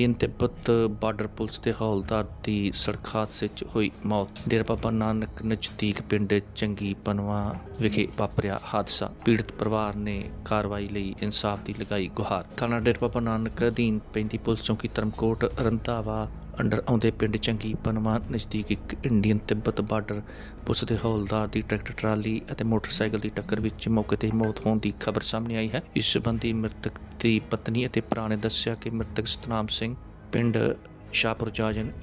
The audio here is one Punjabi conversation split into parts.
ਇੰਡੀਅਨ ਤਿੱਬਤ ਬਾਰਡਰ ਪੁਲਿਸ ਦੇ ਹੌਲਦਾਰ ਦੀ ਸੜਕ ਹਾਦਸੇ 'ਚ ਹੋਈ ਮੌਤ। ਡੇਰਾ ਬਾਬਾ ਨਾਨਕ ਨਜ਼ਦੀਕ ਪਿੰਡ ਚੰਗੀ ਪਨਵਾ ਵਿਖੇ ਵਾਪਰਿਆ ਹਾਦਸਾ। ਪੀੜਤ ਪਰਿਵਾਰ ਨੇ ਕਾਰਵਾਈ ਲਈ ਇਨਸਾਫ ਦੀ ਲਗਾਈ ਗੁਹਾਰ। ਥਾਣਾ ਡੇਰਾ ਬਾਬਾ ਨਾਨਕ ਅਧੀਨ ਪੈਂਦੀ ਪੁਲਿਸ ਚੌਕੀ ਧਰਮਕੋਟ ਰੰਧਾਵਾ ਅੰਡਰ ਆਉਂਦੇ ਪਿੰਡ ਚੰਗੀ ਪਨਵਾ ਨਜ਼ਦੀਕ ਇੱਕ ਇੰਡੀਅਨ ਤਿੱਬਤ ਬਾਰਡਰ ਪੁਲਿਸ ਦੇ ਹੌਲਦਾਰ ਦੀ ਟਰੈਕਟਰ, ਟਰਾਲੀ ਅਤੇ ਮੋਟਰਸਾਈਕਲ ਦੀ ਟੱਕਰ ਵਿੱਚ ਮੌਕੇ ਤੇ ਮੌਤ ਹੋਣ ਦੀ ਖਬਰ ਸਾਹਮਣੇ ਆਈ ਹੈ। ਇਸ ਸੰਬੰਧੀ ਮ੍ਰਿਤਕ ਦੀ ਪਤਨੀ ਅਤੇ ਭਰਾ ਨੇ ਦੱਸਿਆ ਕਿ ਮ੍ਰਿਤਕ ਸਤਨਾਮ ਸਿੰਘ ਪਿੰਡ Shahpur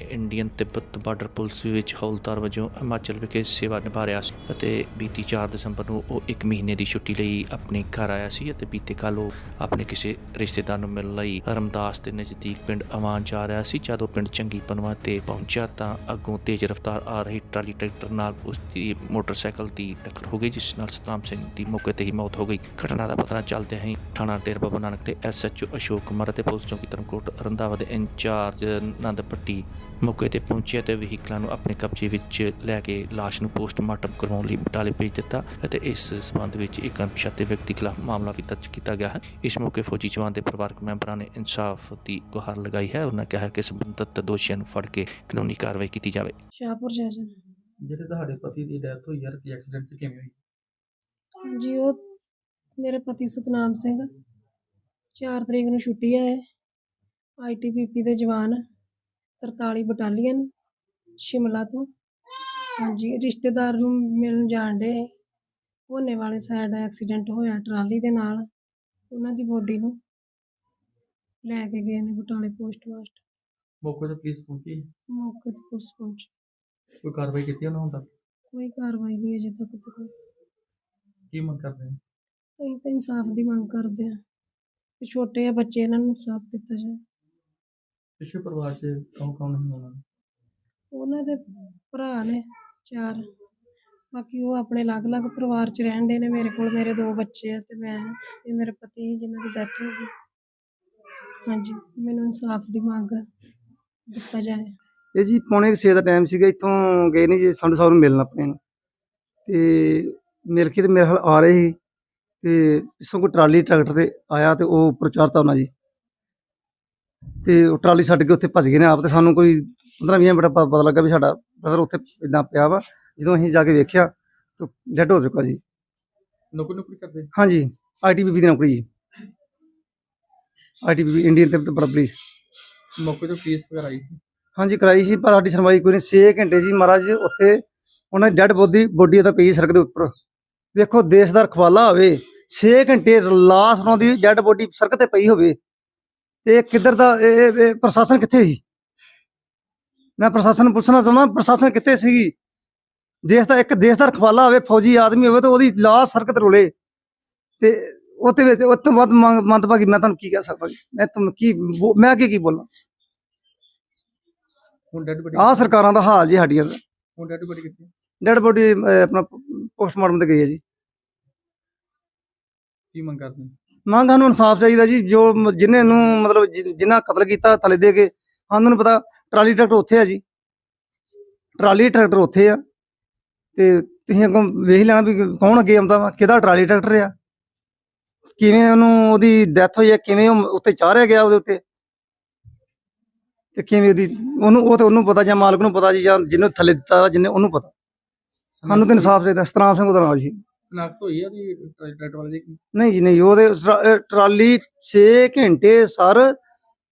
Indian Tibet border police ਵਿੱਚ ਹੌਲਦਾਰ ਵਜੋਂ ਹਿਮਾਚਲ ਵਿਖੇ ਸੇਵਾ ਨਿਭਾ ਰਿਹਾ ਸੀ ਅਤੇ ਬੀਤੀ 4 ਦਸੰਬਰ ਨੂੰ ਉਹ 1 ਮਹੀਨੇ ਦੀ ਛੁੱਟੀ ਲਈ ਆਪਣੇ ਘਰ ਆਇਆ ਸੀ ਅਤੇ ਬੀਤੇ ਕੱਲ੍ਹ ਉਹ ਆਪਣੇ ਕਿਸੇ ਰਿਸ਼ਤੇਦਾਰ ਨੂੰ ਮਿਲਣ ਲਈ ਰਮਦਾਸ ਦੇ ਨਜ਼ਦੀਕ ਪਿੰਡ ਅਵਾਨ ਜਾ ਰਿਹਾ ਸੀ। ਜਦੋਂ ਪਿੰਡ ਚੰਗੀ ਪਨਵਾ ਤੇ ਪਹੁੰਚਿਆ ਤਾਂ ਅੱਗੋਂ ਤੇਜ਼ ਰਫ਼ਤਾਰ ਆ ਰਹੀ ਟਰਾਲੀ ਟਰੈਕਟਰ ਨਾਲ ਉਸ ਦੀ ਮੋਟਰਸਾਈਕਲ ਦੀ ਟੱਕਰ ਹੋ ਗਈ, ਜਿਸ ਨਾਲ ਸਤਨਾਮ ਸਿੰਘ ਦੀ ਮੌਕੇ ਤੇ ਹੀ ਮੌਤ ਹੋ ਗਈ। ਘਟਨਾ ਦਾ ਪਤਾ ਚੱਲਦਿਆਂ ਹੀ ਥਾਣਾ ਡੇਰਾ ਬਾਬਾ ਨਾਨਕ ਤੇ ਐਸਐਚਓ ਅਸ਼ੋਕ ਕੁਮਾਰ ਅਤੇ ਪੁਲਿਸ ਚੌਕੀ ਧਰਮਕੋਟ ਰੰਧਾਵਾ ਦੇ ਇੰਚਾਰਜ ਆਨੰਦ ਪੱਟੀ ਮੌਕੇ ਤੇ ਪਹੁੰਚੇ ਅਤੇ ਵਹੀਕਲਾਂ ਨੂੰ ਆਪਣੇ ਕਬਜ਼ੇ ਵਿੱਚ ਲੈ ਕੇ ਲਾਸ਼ ਨੂੰ ਪੋਸਟਮਾਰਟਮ ਕਰਵਾਉਣ ਲਈ ਬਟਾਲੇ ਭੇਜ ਦਿੱਤਾ ਅਤੇ ਇਸ ਸਬੰਧ ਵਿੱਚ ਇੱਕ ਅਣਪਛਾਤੇ ਵਿਅਕਤੀ ਖਿਲਾਫ ਮਾਮਲਾ ਵੀ ਦਰਜ ਕੀਤਾ ਗਿਆ ਹੈ। ਇਸ ਮੌਕੇ ਫੌਜੀ ਜਵਾਨ ਦੇ ਪਰਿਵਾਰਕ ਮੈਂਬਰਾਂ ਨੇ ਇਨਸਾਫ ਦੀ ਗੁਹਾਰ ਲਗਾਈ ਹੈ। ਉਹਨਾਂ ਕਿਹਾ ਹੈ ਕਿ ਸੰਬੰਧਿਤ ਦੋਸ਼ੀਆਂ ਨੂੰ ਫੜ ਕੇ ਕਾਨੂੰਨੀ ਕਾਰਵਾਈ ਕੀਤੀ ਜਾਵੇ। ਸ਼ਾਹਪੁਰ ਜੈਸਨ ਜਿਹੜੇ ਤੁਹਾਡੇ ਪਤੀ ਦੀ ਡੈਥ ਹੋਈ ਯਾਰ ਕੀ ਐਕਸੀਡੈਂਟ ਕਿਵੇਂ ਹੋਈ? ਹਾਂਜੀ ਉਹ ਮੇਰੇ ਪਤੀ ਸਤਨਾਮ ਸਿੰਘ 4 ਤਰੀਕ ਨੂੰ ਛੁੱਟੀ ਆਏ ਆਈਟੀਬੀਪੀ ਦੇ ਜਵਾਨ। 43 ਬਟਾਲੀਅਨ ਸ਼ਿਮਲਾ ਤੋਂ। ਹਾਂਜੀ ਰਿਸ਼ਤੇਦਾਰ ਨੂੰ ਮਿਲਣ ਜਾਣ ਦੇ ਹੋਨੇ ਵਾਲੇ ਸਾਈਡ ਐਕਸੀਡੈਂਟ ਹੋਇਆ ਟਰਾਲੀ ਦੇ ਨਾਲ। ਉਹਨਾਂ ਦੀ ਬੋਡੀ ਨੂੰ ਲੈ ਕੇ ਗਏ ਨੇ ਬਟਾਲੇ ਪੋਸਟ ਮਾਸਟਰ ਮੌਕੇ ਤੇ ਪੁਲਿਸ ਪਹੁੰਚੀ? ਮੌਕੇ ਤੇ ਪੁਲਿਸ ਪਹੁੰਚੀ। ਕੋਈ ਕਾਰਵਾਈ ਕੀਤੀ ਉਹਨਾਂ ਹੁਣ ਤੱਕ? ਕੋਈ ਕਾਰਵਾਈ ਨਹੀਂ ਅਜੇ ਤੱਕ ਤੇ ਕੋਈ। ਕੀ ਮੰਗ ਕਰਦੇ ਨੇ? ਅਸੀਂ ਤਾਂ ਇਨਸਾਫ ਦੀ ਮੰਗ ਕਰਦੇ ਹਾਂ ਕਿ ਛੋਟੇ ਆ ਬੱਚੇ ਇਹਨਾਂ ਨੂੰ ਇਨਸਾਫ ਦਿੱਤਾ ਜਾਏ ਪਿਛੇ ਪਰਿਵਾਰ ਚ ਕੌਣ ਕੌਣ ਨਹੀਂ ਹੋਣਾ ਉਹਨਾਂ ਦੇ ਭਰਾ ਨੇ ਚਾਰ। ਬਾਕੀ ਉਹ ਆਪਣੇ ਅਲੱਗ-ਅਲੱਗ ਪਰਿਵਾਰ 'ਚ ਰਹਿੰਦੇ ਨੇ। ਮੇਰੇ ਕੋਲ ਮੇਰੇ ਦੋ ਬੱਚੇ ਆ ਤੇ ਮੈਂ ਤੇ ਮੇਰੇ ਪਤੀ ਜਿਨ੍ਹਾਂ ਦੀ ਡੈਥ ਹੋ ਗਈ। ਹਾਂਜੀ ਮੈਨੂੰ ਇਨਸਾਫ ਦੀ ਮੰਗ ਦਿੱਤਾ ਜਾਏ। ਇਹ ਜੀ ਪੌਣੇ 6 ਦਾ ਟਾਈਮ ਸੀਗਾ। ਇੱਥੋਂ ਗਏ ਨੇ ਜੀ ਸੰਧੂ ਸਾਹਿਬ ਨੂੰ ਮਿਲਣ ਆਪਣੇ ਨੂੰ। ਤੇ ਮਿਲ ਕੇ ਤੇ ਮੇਰੇ ਹਾਲ ਆ ਰਹੇ ਸੀ। ਤੇ ਪਿੱਛੋਂ ਕੋਈ ਟਰਾਲੀ ਟਰੈਕਟਰ ਤੇ ਆਇਆ ਤੇ ਉਹ ਉੱਪਰ ਚੜ੍ਹਤਾ ਉਹਨਾਂ ਜੀ। ਤੇ ਉਹ ਟਰਾਲੀ ਛੱਡ ਕੇ ਉੱਥੇ ਭੱਜ ਗਏ ਨੇ ਆਪ ਤੇ ਸਾਨੂੰ ਕੋਈ 15 20 ਮਿੰਟ ਪਤਾ ਲੱਗਾ ਵੀ ਸਾਡਾ ਬ੍ਰਦਰ ਉੱਥੇ ਇਦਾਂ ਪਿਆ ਵਾ ਜਦੋਂ ਅਸੀਂ ਜਾ ਕੇ ਵੇਖਿਆ ਤਾਂ ਡੈਡ ਹੋ ਚੁੱਕਾ ਜੀ। ਨੌਕਰੀ ਨੌਕਰੀ ਕਰਦੇ? ਹਾਂਜੀ ਆਈਟੀਬੀਪੀ ਦੀ ਨੌਕਰੀ ਜੀ। ਆਈਟੀਬੀਪੀ ਇੰਡੀਅਨ ਤੇ ਬੜਾ ਪੁਲਿਸ। ਮੌਕੇ ਤੇ ਪੁਲਿਸ ਵਗੈਰਾ ਆਈ ਸੀ? ਹਾਂਜੀ ਕਰਾਈ ਸੀ ਪਰ ਸਾਡੀ ਸੁਣਵਾਈ ਕੋਈ ਨਹੀਂ। 6 ਘੰਟੇ ਜੀ ਮਹਾਰਾਜ ਉੱਥੇ ਉਹਨਾਂ ਦੀ ਡੈਡ ਬੋਡੀ ਬੋਡੀ ਤਾਂ ਪਈ ਸੜਕ ਦੇ ਉੱਪਰ। ਵੇਖੋ ਦੇਸ਼ ਦਾ ਰਖਵਾਲਾ ਹੋਵੇ 6 ਘੰਟੇ ਲਾਸ਼ ਉਹਨਾਂ ਦੀ ਡੈਡ ਬੋਡੀ ਸੜਕ ਤੇ ਪਈ ਹੋਵੇ ਇਹ ਕਿੱਧਰ ਦਾ ਇਹ- ਪ੍ਰਸ਼ਾਸਨ ਕਿੱਥੇ ਸੀ? ਮੈਂ ਪ੍ਰਸ਼ਾਸਨ ਨੂੰ ਪੁੱਛਣਾ ਚਾਹੁੰਦਾ ਪ੍ਰਸ਼ਾਸਨ ਕਿੱਥੇ ਸੀਗੀ? ਦੇਸ਼ ਦਾ ਇੱਕ ਦੇਸ਼ ਦਾ ਰਖਵਾਲਾ ਹੋਵੇ ਫੌਜੀ ਆਦਮੀ ਹੋਵੇ ਤੇ ਉਹਦੀ ਲਾਸ਼ ਸੜਕ ਤੇ ਰੁਲੇ। ਤੇ ਉਹਦੇ ਵਿੱਚ ਉਹ ਤੋਂ ਵੱਧ ਮੰਦਭਾਗੀ ਮੈਂ ਤੁਹਾਨੂੰ ਕੀ ਕਹਿ ਸਕਦਾ ਮੈਂ ਤੁਹਾਨੂੰ ਕੀ ਮੈਂ ਕੀ ਕੀ ਬੋਲਾਂ? ਹੁਣ ਡੈਡ ਬੋਡੀ ਆਹ ਸਰਕਾਰਾਂ ਦਾ ਹਾਲ ਜੀ ਸਾਡੀਆਂ ਦਾ। ਹੁਣ ਡੈਡ ਬੋਡੀ ਕਿੱਥੇ? ਡੈਡ ਬੋਡੀ ਆਪਣਾ ਪੋਸਟਮਾਰਟਮ ਤੇ ਗਈ ਹੈ ਜੀ। ਕੀ ਮੰਗ ਕਰਦੇ ਮੰਗ ਸਾਨੂੰ ਇਨਸਾਫ ਚਾਹੀਦਾ ਜੀ, ਜੋ ਮ- ਜਿਹਨੇ ਨੂੰ ਮਤਲਬ ਜਿਨ੍ਹਾਂ ਕਤਲ ਕੀਤਾ ਥਲੇ ਦੇ ਕੇ, ਸਾਨੂੰ ਨੂੰ ਪਤਾ ਟਰਾਲੀ ਟਰੈਕਟਰ ਉੱਥੇ ਆ ਜੀ। ਟਰਾਲੀ ਟਰੈਕਟਰ ਉੱਥੇ ਆ ਤੇ ਤੁਸੀਂ ਅੱਗੋਂ ਵੇਖ ਲੈਣਾ ਵੀ ਕੌਣ ਅੱਗੇ ਆਉਂਦਾ ਵਾ, ਕਿਹਦਾ ਟਰਾਲੀ ਟਰੈਕਟਰ ਆ। ਕਿਵੇਂ ਉਹਨੂੰ ਉਹਦੀ ਡੈਥ ਹੋਈ ਹੈ ਕਿਵੇਂ ਉਹ ਉੱਤੇ ਚਾੜਿਆ ਗਿਆ ਉਹਦੇ ਉੱਤੇ। ਤੇ ਕਿਵੇਂ ਉਹਦੀ, ਉਹਨੂੰ, ਉਹ ਤੇ ਉਹਨੂੰ ਪਤਾ ਜਾਂ ਮਾਲਕ ਨੂੰ ਪਤਾ ਜੀ ਜਾਂ ਜਿਹਨੇ ਥੱਲੇ ਦਿੱਤਾ ਜਿਹਨੇ ਉਹਨੂੰ ਪਤਾ। ਸਾਨੂੰ ਤਾਂ ਇਨਸਾਫ ਚਾਹੀਦਾ, ਸਤਨਾਮ ਸਿੰਘ ਉਹਦਾ ਨਾਮ ਜੀ। ਸਨਾਖਤ ਹੋਈ ਆ ਦੀ ਟਰੈਕਟਰ ਵਾਲੇ ਦੀ ਨਹੀਂ ਜੀ, ਨਹੀਂ, ਉਹਦੇ ਟਰਾ- ਅਹ ਟਰਾਲੀ 6 ਘੰਟੇ ਸਰ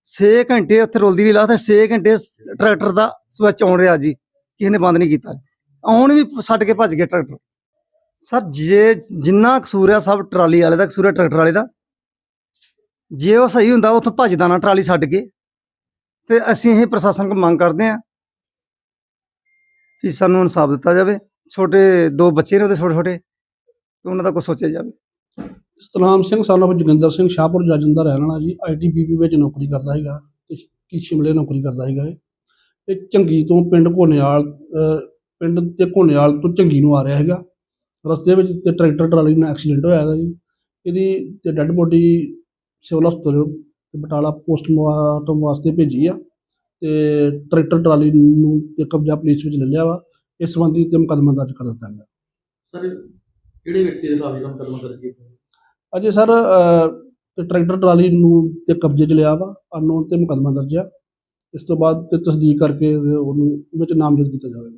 6 ਘੰਟੇ ਉੱਥੇ ਰੁਲਦੀ ਰਹੀ ਲਾ 6 ਘੰਟੇ ਸ- ਟਰੈਕਟਰ ਦਾ ਸਵਿਚ ਆਉਣ ਰਿਹਾ ਜੀ, ਕਿਸੇ ਨੇ ਬੰਦ ਨਹੀਂ ਕੀਤਾ। ਆਉਣ ਵੀ ਛੱਡ ਕੇ ਭੱਜ ਗਿਆ ਟਰੈਕਟਰ। ਸਰ, ਜੇ ਜਿੰਨਾ ਕਸੂਰ ਆ ਸਭ ਟਰਾਲੀ ਵਾਲੇ ਦਾ ਕਸੂਰ ਆ, ਟਰੈਕਟਰ ਵਾਲੇ ਦਾ। ਜੇ ਉਹ ਸਹੀ ਹੁੰਦਾ, ਉੱਥੋਂ ਭੱਜਦਾ ਨਾ ਟਰਾਲੀ ਛੱਡ ਕੇ। ਤੇ ਅਸੀਂ ਇਹ ਪ੍ਰਸ਼ਾਸਨ ਕੋਲ ਮੰਗ ਕਰਦੇ ਹਾਂ ਕਿ ਸਾਨੂੰ ਇਨਸਾਫ ਦਿੱਤਾ ਜਾਵੇ। ਛੋਟੇ ਦੋ ਬੱਚੇ ਨੇ ਉਹਦੇ ਛੋਟੇ ਛੋਟੇ ਤੇ ਉਹਨਾਂ ਦਾ ਕੁਛ ਸੋਚਿਆ ਜਾਵੇ। ਸਤਨਾਮ ਸਿੰਘ of ਜੋਗਿੰਦਰ ਸਿੰਘ ਸ਼ਾਹਪੁਰ ਜੱਜ ਦਾ ਰਹਿਣ ਵਾਲਾ ਜੀ ਆਈਟੀਬੀਪੀ ਵਿੱਚ ਨੌਕਰੀ ਕਰਦਾ ਹੈਗਾ ਤੇ ਕੀ ਸ਼ਿਮਲੇ ਨੌਕਰੀ ਕਰਦਾ ਹੈਗਾ ਇਹ। ਝੰਗੀ ਤੋਂ ਪਿੰਡ ਘੋਨੇਵਾਲ ਪਿੰਡ ਤੇ ਘੋਨੇਵਾਲ ਤੋਂ ਝੰਗੀ ਨੂੰ ਆ ਰਿਹਾ ਹੈਗਾ ਰਸਤੇ ਵਿੱਚ ਤੇ ਟਰੈਕਟਰ ਟਰਾਲੀ ਨਾਲ ਐਕਸੀਡੈਂਟ ਹੋਇਆ ਹੈਗਾ ਜੀ। ਇਹਦੀ ਤੇ ਡੈੱਡ ਬੋਡੀ ਸਿਵਲ ਹਸਪਤਾਲ ਤੇ ਬਟਾਲਾ ਪੋਸਟਮਾਰਟਮ ਵਾਸਤੇ ਭੇਜੀ ਆ ਤੇ ਟਰੈਕਟਰ ਟਰਾਲੀ ਨੂੰ ਤੇ ਕਬਜ਼ਾ ਪੁਲਿਸ ਵਿੱਚ ਲੈ ਲਿਆ ਵਾ। ਇਸ ਸੰਬੰਧੀ ਤੇ ਮੁਕੱਦਮਾ ਦਰਜ ਕਰ ਦਿੱਤਾ ਗਿਆ। ਸਰ ਕਿਹੜੇ ਵਿਅਕਤੀ ਦੇ ਖਿਲਾਫ ਜਿਹੜਾ ਮੁਕੱਦਮਾ ਦਰਜ ਕੀਤਾ? ਅਜੇ ਸਰ ਟਰੈਕਟਰ ਟਰਾਲੀ ਨੂੰ ਤੇ ਕਬਜ਼ੇ 'ਚ ਲਿਆ ਵਾ, ਅਨਨੋਨ ਤੇ ਮੁਕੱਦਮਾ ਦਰਜ ਆ। ਇਸ ਤੋਂ ਬਾਅਦ ਤੇ ਤਸਦੀਕ ਕਰਕੇ ਉਹਨੂੰ ਵਿੱਚ ਨਾਮਜ਼ਦ ਕੀਤਾ ਜਾਵੇਗਾ।